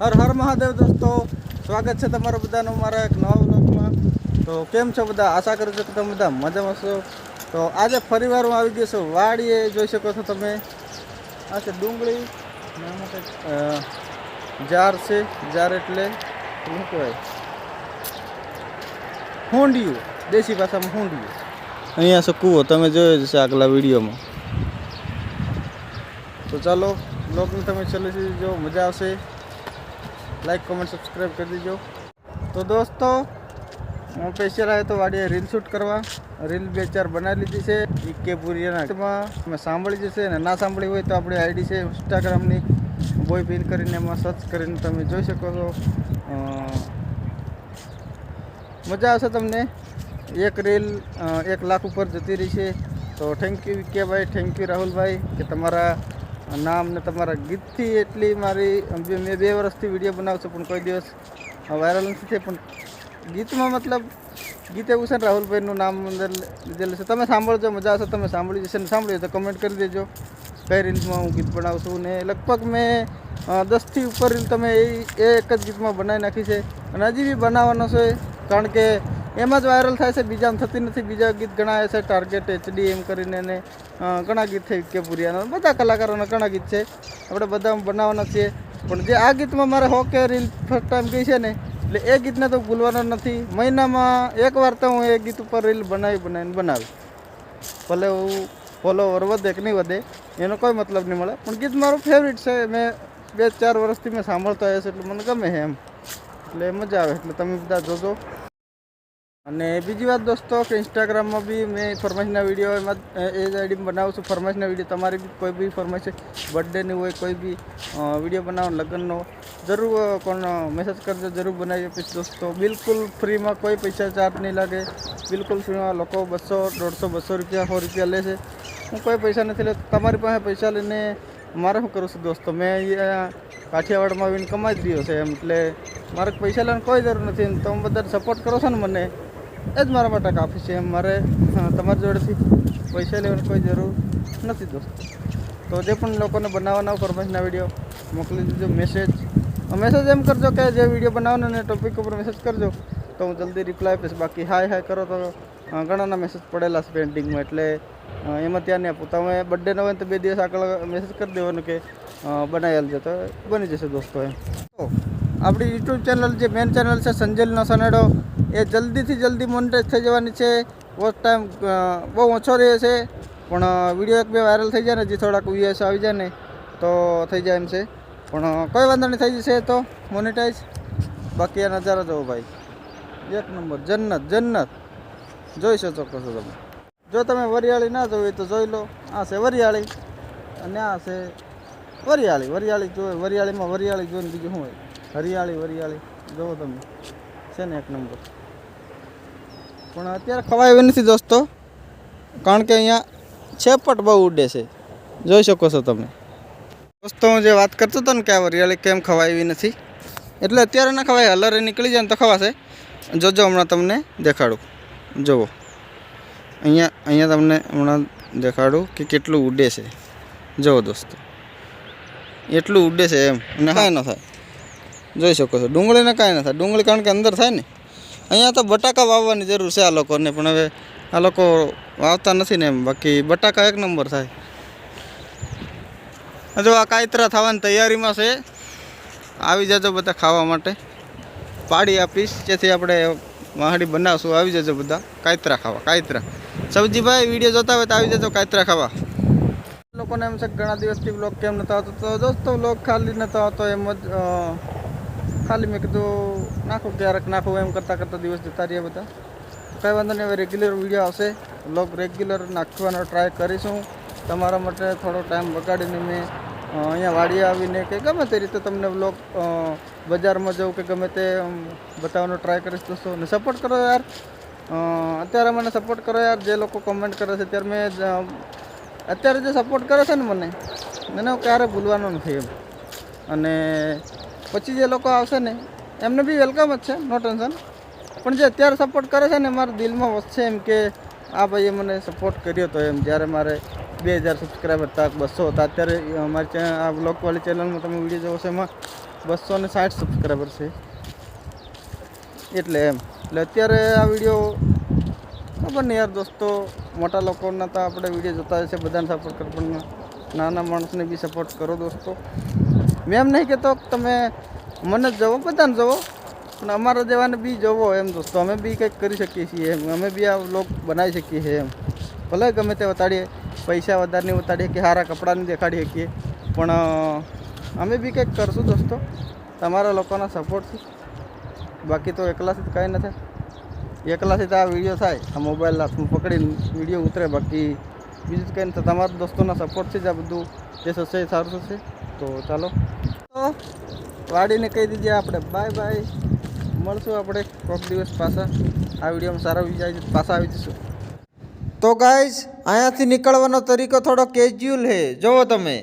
હર હર મહાદેવ દોસ્તો, સ્વાગત છે તમારું બધાનું મારા એક નવા બ્લોગમાં તો કેમ છો બધા? આશા કરું છું કે તમે બધા મજામાં છો. તો આજે ફરીવાર હું આવી ગયો છું. વાડીએ જોઈ શકો છો તમે. આ છે ડુંગળી. જાર છે. જાર એટલે શું કહેવાય? હોંડિયું. દેશી ભાષામાં હોંડિયું. અહીંયા છે કૂવો. તમે જોયો જશે આગલા વિડીયોમાં. તો ચાલો બ્લોગને તમે ચલી જો મજા આવશે. લાઈક કોમેન્ટ સબસ્ક્રાઈબ કરી દેજો. તો દોસ્તો, હું સ્પેશિયલ આવ્યો તો વાડીએ રીલ શૂટ કરવા. રીલ બે ચાર બનાવી લીધી છે. ઈકે પુરિયાના તમે સાંભળી જશે અને ના સાંભળી હોય તો આપણી આઈડી છે ઇન્સ્ટાગ્રામની બોય પિન કરીને એમાં સર્ચ કરીને તમે જોઈ શકો છો. મજા આવશે તમને. એક રીલ એક લાખ ઉપર જતી રહી છે. તો થેન્ક યુ કે ભાઈ. થેન્ક યુ રાહુલભાઈ, કે તમારા નામ ને તમારા ગીતથી એટલી મારી મેં બે વર્ષથી વીડિયો બનાવું છું, પણ કોઈ દિવસ વાયરલ નથી થઈ, પણ ગીતમાં મતલબ ગીત એવું રાહુલભાઈનું નામ અંદર લીધેલું છે. તમે સાંભળજો, મજા આવશે, તમે સાંભળી જશે ને સાંભળ્યું તો કમેન્ટ કરી દેજો. કઈ રીલ્સમાં હું ગીત બનાવું છું ને લગભગ મેં દસથી ઉપર રીલ તમે એ એક જ ગીતમાં બનાવી નાખી છે. અને હજી બી બનાવવાનો છે, કારણ કે એમાં જ વાયરલ થાય છે, બીજામાં થતી નથી. બીજા ગીત ઘણા છે ટાર્ગેટ એચડી એમ કરીને ને ઘણા ગીત થઈ કે પુરિયાના બધા કલાકારોના ઘણા ગીત છે. આપણે બધા બનાવવાના છીએ. પણ જે આ ગીતમાં મારે હો કે રીલ ફર્સ્ટ ટાઈમ ગઈ છે ને, એટલે એ ગીતને તો ભૂલવાનો નથી. મહિનામાં એકવાર તો હું એ ગીત ઉપર રીલ બનાવી, બનાવીને બનાવી. ભલે હું ફોલોવર વધે કે નહીં વધે, એનો કોઈ મતલબ નહીં મળે. પણ ગીત મારું ફેવરિટ છે. મેં બે ચાર વર્ષથી મેં સાંભળતો આવ્યો છે, એટલે મને ગમે છે એમ. એટલે મજા આવે, એટલે તમે બધા જોજો. અને બીજી વાત દોસ્તો કે ઇન્સ્ટાગ્રામમાં બી મેં ફરમાઈશના વીડિયો એમાં એ જ આઈડી બનાવું છું. ફરમાઈશના વીડિયો તમારી બી કોઈ બી ફરમાઈશ બર્થડેની હોય, કોઈ બી વીડિયો બનાવો, લગ્નનો, જરૂર કોણ મેસેજ કરજો, જરૂર બનાવી આપીશ દોસ્તો. બિલકુલ ફ્રીમાં કોઈ પૈસા ચાર્જ નહીં લાગે. બિલકુલ ફ્રીમાં લોકો બસો, દોઢસો, બસો રૂપિયા, સો રૂપિયા લે છે. હું કોઈ પૈસા નથી લેતો. તમારી પાસે પૈસા લઈને મારે શું કરું છું દોસ્તો? મેં અહીંયા કાઠિયાવાડમાં આવીને કમાઈ જ છે એમ. એટલે મારે પૈસા લેવાની કોઈ જરૂર નથી. તમે બધા સપોર્ટ કરો છો ને મને એ જ મારા માટે કાફી છે. મારે તમારી જોડેથી પૈસા લેવાની કોઈ જરૂર નથી દોસ્તો. તો જે પણ લોકોને બનાવવાના ફરમાઈશના વીડિયો મોકલી દીજો મેસેજ મેસેજ એમ કરજો કે જે વીડિયો બનાવવાનો ને ટોપિક ઉપર મેસેજ કરજો. તો હું જલ્દી રિપ્લાય આપીશ. બાકી હાય હાય કરો તો ઘણાના મેસેજ પડેલા છે પેન્ટિંગમાં એટલે એમાં ત્યાં નહીં આપું તમે બર્થડેનો હોય તો બે દિવસ આગળ મેસેજ કરી દેવાનું કે બનાવી આલજો તો બની જશે દોસ્તો એમ. આપણી યુટ્યુબ ચેનલ જે મેન ચેનલ છે સંજેલનો સનેડો એ જલ્દીથી જલ્દી મોનિટાઈઝ થઈ જવાની છે. વોચ ટાઈમ બહુ ઓછો રહે છે, પણ વીડિયો એક બે વાયરલ થઈ જાય ને જે થોડાક વ્યૂએસ આવી જાય ને, તો થઈ જાય એમ છે. પણ કોઈ વાંધો નહીં, થઈ જશે તો મોનિટાઈઝ બાકી આ નજારો જવો ભાઈ. એક નંબર, જન્નત જન્નત. જોઈ શકો છો તમે. જો તમે વરિયાળી ના જોવી તો જોઈ લો. આ છે વરિયાળી અને આ છે વરિયાળી. વરિયાળી જો વરિયાળીમાં વરિયાળી જોઈને બીજું શું હોય? હરિયાળી વરિયાળી. જુઓ તમે. છે ને એક નંબર. પણ અત્યારે ખવાય એવી નથી દોસ્તો. કારણ કે અહીંયા છેપટ બહુ ઉડે છે. જોઈ શકો છો તમે. દોસ્તો હું જે વાત કરતો હતો ને કે આ વરિયાળી કેમ ખવાય એવી નથી. એટલે અત્યારે ના ખવાય હલરે નીકળી જાય ને તો ખવાશે. જોજો હમણાં તમને દેખાડું. જુઓ. અહીંયા અહીંયા તમને હમણાં દેખાડું કે કેટલું ઉડે છે. જુઓ દોસ્તો. એટલું ઉડે છે એમ. અને હા ન થાય. જોઈ શકો છો. ડુંગળીને કાંઈ ન થાય. ડુંગળી કારણ કે અંદર થાય ને. અહીંયા તો બટાકા વાવવાની જરૂર છે આ લોકોને, પણ હવે આ લોકો વાવતા નથી ને એમ. બાકી બટાકા એક નંબર થાય. જો આ કાયતરા થવાની તૈયારીમાં છે. આવી જજો બધા ખાવા માટે. પાડી આપીશ. જેથી આપણે વાહડી બનાવશું. આવી જજો બધા કાયતરા ખાવા, કાયતરા. સબજીભાઈ વીડિયો જોતા હોય તો આવી જજો કાયતરા ખાવા. લોકોને એમ છે ઘણા દિવસથી બ્લોગ કેમ નતો આવતો. તો દોસ્તો બ્લોગ ખાલી નતો આવતો એમ જ ખાલી મેં કીધું, નાખું ક્યારેક નાખું, એમ કરતાં કરતાં દિવસ જતા રહ્યા બધા. કંઈ વાંધો નહીં, હવે રેગ્યુલર વીડિયો આવશે. બ્લોગ રેગ્યુલર નાખવાનો ટ્રાય કરીશું. તમારા માટે થોડો ટાઈમ બગાડીને મેં અહીંયા વાડી આવીને કે ગમે તે રીતે તમને બ્લોગ બજારમાં જવું કે ગમે તે બતાવવાનો ટ્રાય કરીશ દોસ્તો ને સપોર્ટ કરો યાર. અત્યારે મને સપોર્ટ કરો યાર. જે લોકો કમેન્ટ કરે છે ત્યારે મેં અત્યારે જે સપોર્ટ કરે છે ને મને મને ક્યારે ભૂલવાનો નથી એમ. અને પછી જે લોકો આવશે ને, એમને બી વેલકમ જ છે નો ટેન્શન પણ જે અત્યારે સપોર્ટ કરે છે ને, મારા દિલમાં વસશે એમ કે, આ ભાઈએ મને સપોર્ટ કર્યો હતો એમ. જ્યારે મારે બે હજાર સબસ્ક્રાઈબર હતા બસો હતા, અત્યારે અમારી ચેનલ આ બ્લોગવાળી ચેનલમાં તમે વીડિયો જોવો છો, એમાં બસો ને સાઠ સબસ્ક્રાઈબર છે. એટલે એમ. એટલે અત્યારે આ વીડિયો ખબર નહીં યાર દોસ્તો, મોટા લોકોના તો આપણે વીડિયો જોતા હોય છે, બધાને સપોર્ટ કરો, પણ નાના માણસને બી સપોર્ટ કરો દોસ્તો. મેં એમ નહીં કહેતો તમે મને જવો, બધાને જવો. પણ અમારા જેવાને બી જવો એમ દોસ્તો. અમે બી કંઈક કરી શકીએ છીએ એમ. અમે બી આ લોક બનાવી શકીએ છીએ એમ. ભલે ગમે તે વતાડીએ પૈસા વધારે નહીં વતાડીએ કે સારા કપડાને દેખાડી શકીએ. પણ અમે બી કંઈક કરશું દોસ્તો. તમારા લોકોના સપોર્ટથી બાકી તો એકલાથી જ કાંઈ ન થાય. એકલાથી તો આ વીડિયો થાય. આ મોબાઈલ હાથમાં પકડીને વીડિયો ઉતરે. બાકી બીજું કંઈ નહીં તમારા દોસ્તોના સપોર્ટથી જ આ બધું જે થશે એ સારું થશે. તો ચાલો. વાડીને કહી દીધી આપણે, બાય બાય. મળશું આપણે કોઈક દિવસ પાછા. આ વિડીયોમાં સારા વિચાર પાછા આવી જઈશું. તો ગાઈઝ અહીંયાથી નીકળવાનો તરીકો થોડો કેજ્યુઅલ હે જુઓ તમે.